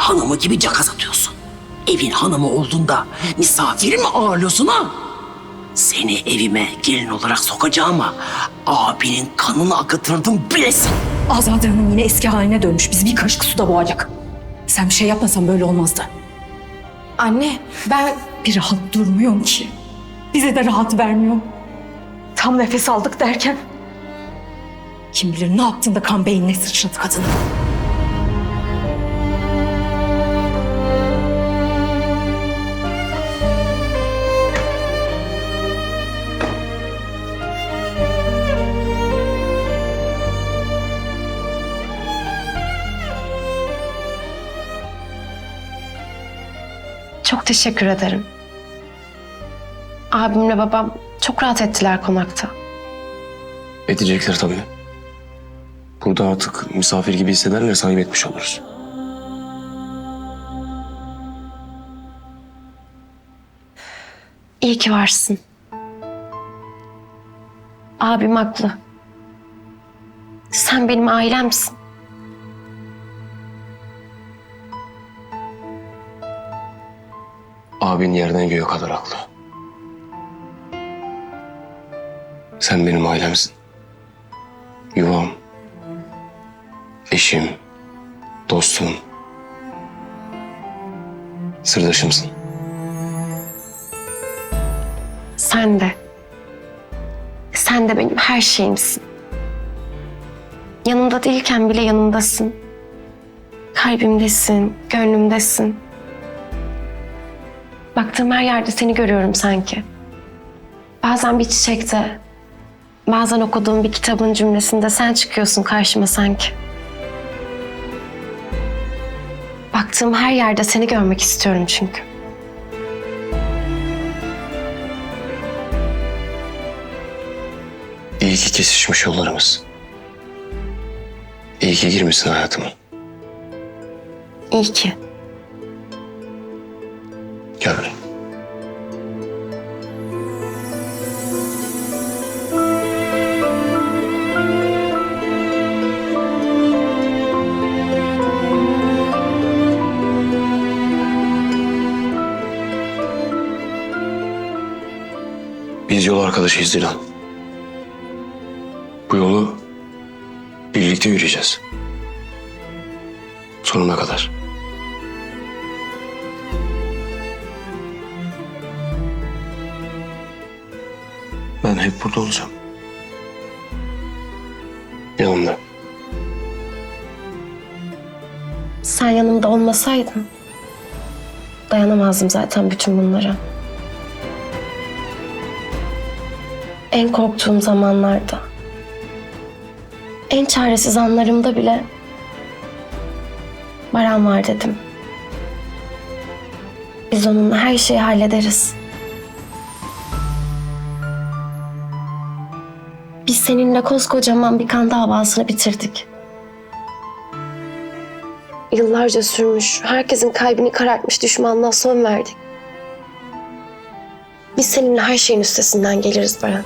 hanımı gibi cakaz atıyorsun. Evin hanımı olduğunda misafir mi ağırlıyorsun ha? Seni evime gelin olarak sokacağıma abinin kanını akıtırdım bilesin. Azade Hanım yine eski haline dönmüş. Bizi bir kaşık suda boğacak. Sen bir şey yapmasan böyle olmazdı. Anne ben Bir rahat durmuyorum ki. Bize de rahat vermiyor. Tam nefes aldık derken... Kim bilir ne yaptığında kan beynine sıçradı kadını. Teşekkür ederim. Abimle babam çok rahat ettiler konakta. Edecekler tabii. Burada artık misafir gibi hissederler sahip etmiş oluruz. İyi ki varsın. Abim haklı. Sen benim ailemsin. Abin yerden göğe kadar haklı. Sen benim ailemsin. Yuvam. Eşim. Dostum. Sırdaşımsın. Sen de. Sen de benim her şeyimsin. Yanımda değilken bile yanımdasın. Kalbimdesin, gönlümdesin. Baktığım her yerde seni görüyorum sanki. Bazen bir çiçekte, bazen okuduğum bir kitabın cümlesinde sen çıkıyorsun karşıma sanki. Baktığım her yerde seni görmek istiyorum çünkü. İyi ki kesişmiş yollarımız. İyi ki girmişsin hayatıma. İyi ki. Buraya. Biz yol arkadaşıyız Dilan. Bu yolu birlikte yürüyeceğiz. Sonuna kadar. Hep burada olacağım. Yanımda. Sen yanımda olmasaydın dayanamazdım zaten bütün bunlara. En korktuğum zamanlarda, en çaresiz anlarımda bile Baran var dedim. Biz onunla her şeyi hallederiz. Biz seninle koskocaman bir kan davasını bitirdik. Yıllarca sürmüş, herkesin kalbini karartmış düşmanlığa son verdik. Biz seninle her şeyin üstesinden geliriz Baran.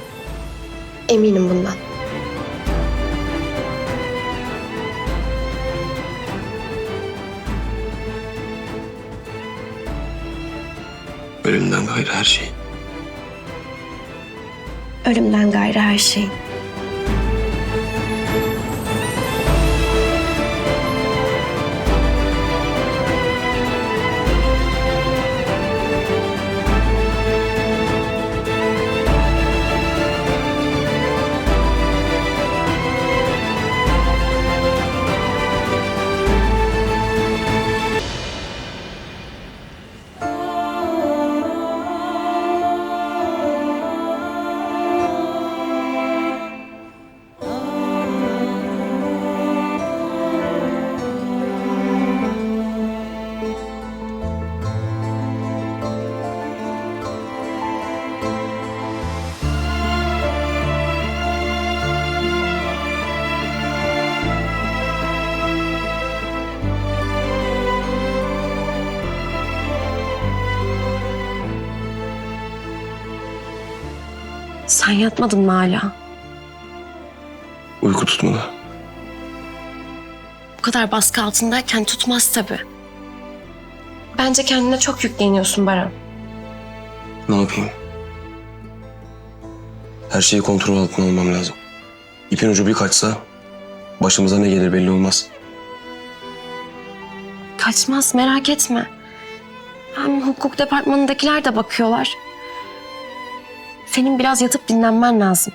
Eminim bundan. Ölümden gayrı her şey. Ölümden gayrı her şeyin. Sen yatmadın mı hala? Uyku tutmadı. Bu kadar baskı altındayken tutmaz tabii. Bence kendine çok yükleniyorsun Baran. Ne yapayım? Her şeyi kontrol altına almam lazım. İpin ucu bir kaçsa başımıza ne gelir belli olmaz. Kaçmaz merak etme. Hem hukuk departmanındakiler de bakıyorlar. Senin biraz yatıp dinlenmen lazım.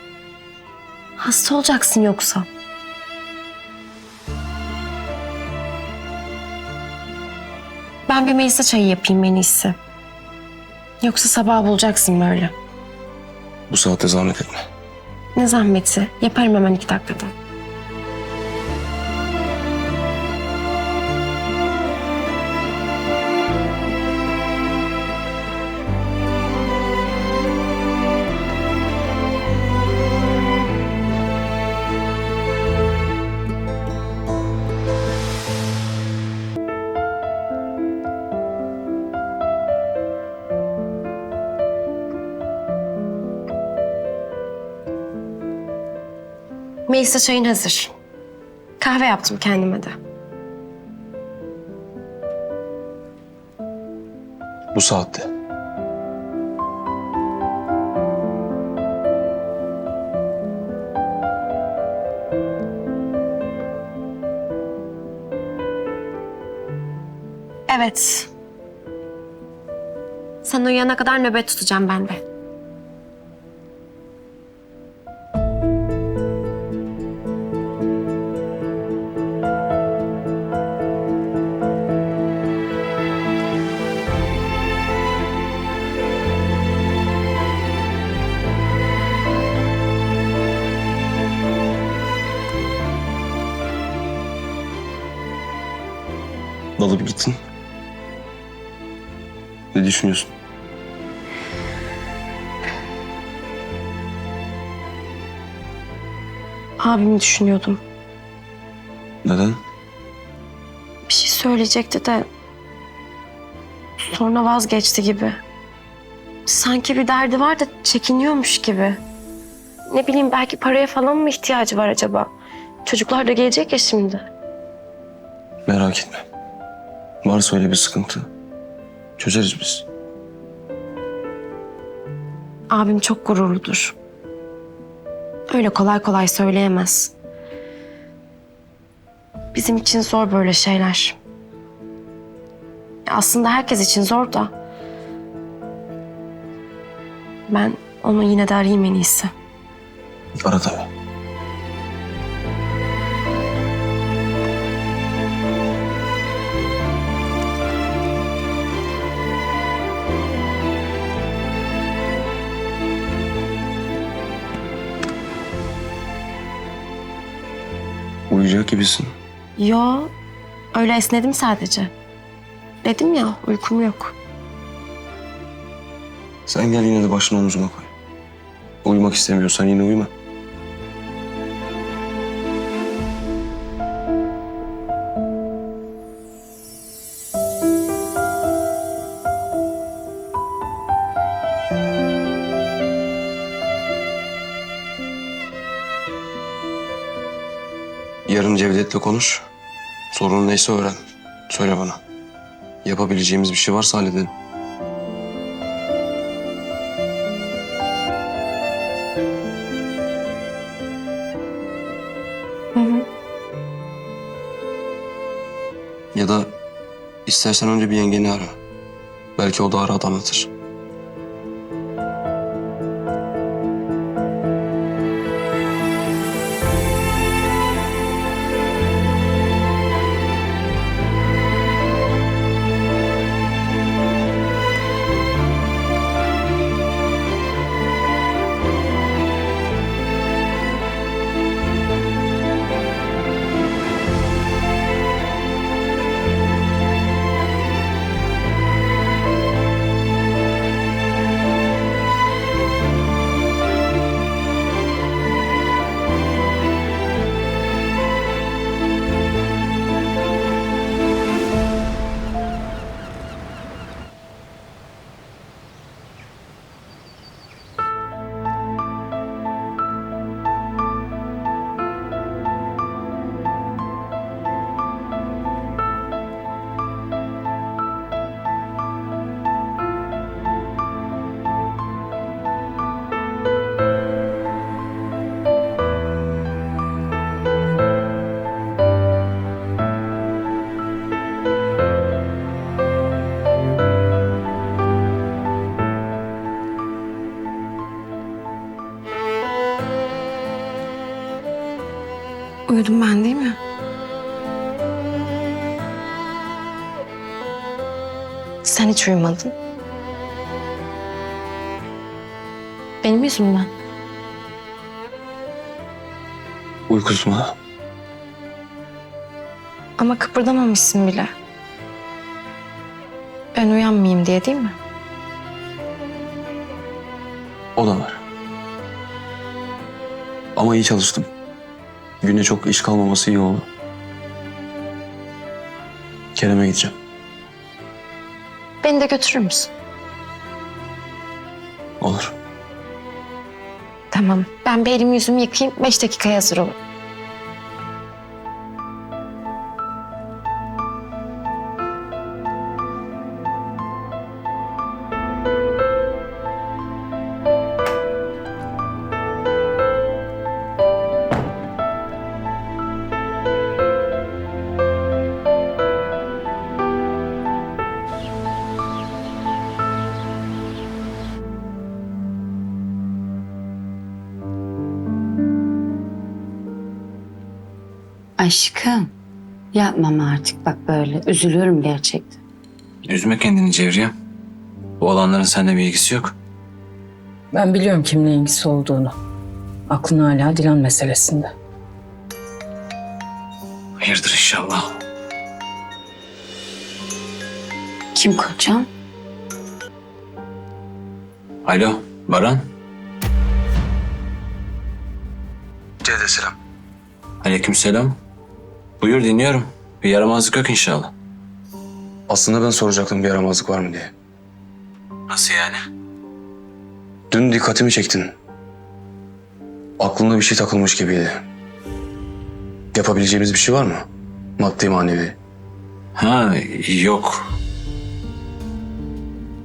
Hasta olacaksın yoksa. Ben bir Melisa çayı yapayım en iyisi. Yoksa sabah bulacaksın böyle. Bu saatte zahmet etme. Ne zahmeti. Yaparım hemen iki dakikada. Melisa çayın hazır. Kahve yaptım kendime de. Bu saatte. Evet. Sen uyuyana kadar nöbet tutacağım ben de. Düşünüyorsun? Abimi düşünüyordum. Neden? Bir şey söyleyecekti de sonra vazgeçti gibi. Sanki bir derdi var da çekiniyormuş gibi. Ne bileyim belki paraya falan mı ihtiyacı var acaba? Çocuklar da gelecek ya şimdi. Merak etme. Varsa öyle bir sıkıntı. Çözeriz biz. Abim çok gururludur. Öyle kolay kolay söyleyemez. Bizim için zor böyle şeyler. Aslında herkes için zor da. Ben onu yine de arayayım en iyisi. Ara tabii. Uyuyacak gibisin. Yo, öyle esnedim sadece. Dedim ya uykum yok. Sen gel yine de başını omzuma koy. Uyumak istemiyorsan yine uyuma. Cevdet'le konuş. Sorun neyse öğren. Söyle bana. Yapabileceğimiz bir şey varsa halledelim. Hı hı. Ya da istersen önce bir yengeni ara. Belki o da arada anlatır. Sen hiç uyumadın. Benim yüzümden. Uykusuna. Ama kıpırdamamışsın bile. Ben uyanmayayım diye değil mi? O da var. Ama iyi çalıştım. Güne çok iş kalmaması iyi oldu. Kerem'e gideceğim. Beni de götürür müsün? Olur. Tamam. Ben bir elimi yüzümü yıkayayım. Beş dakikaya hazır olur. Aşkım yapmam artık bak böyle üzülüyorum gerçekten. Üzme kendini Cevriye. Bu olanların seninle bir ilgisi yok. Ben biliyorum kimle ilgisi olduğunu. Aklın hala Dilan meselesinde. Hayırdır inşallah. Kim kocam? Alo Baran. Cevdet selam. Aleykümselam. Buyur dinliyorum. Bir yaramazlık yok inşallah. Aslında ben soracaktım bir yaramazlık var mı diye. Nasıl yani? Dün dikkatimi çektin. Aklına bir şey takılmış gibiydi. Yapabileceğimiz bir şey var mı? Maddi manevi. Ha yok.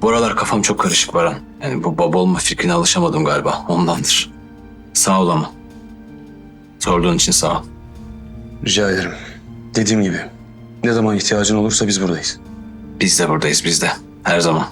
Bu aralar kafam çok karışık Baran. Yani bu baba olma fikrine alışamadım galiba. Ondandır. Sağ ol ama. Sorduğun için sağ ol. Rica ederim. Dediğim gibi ne zaman ihtiyacın olursa biz buradayız. Biz de buradayız biz de. Her zaman.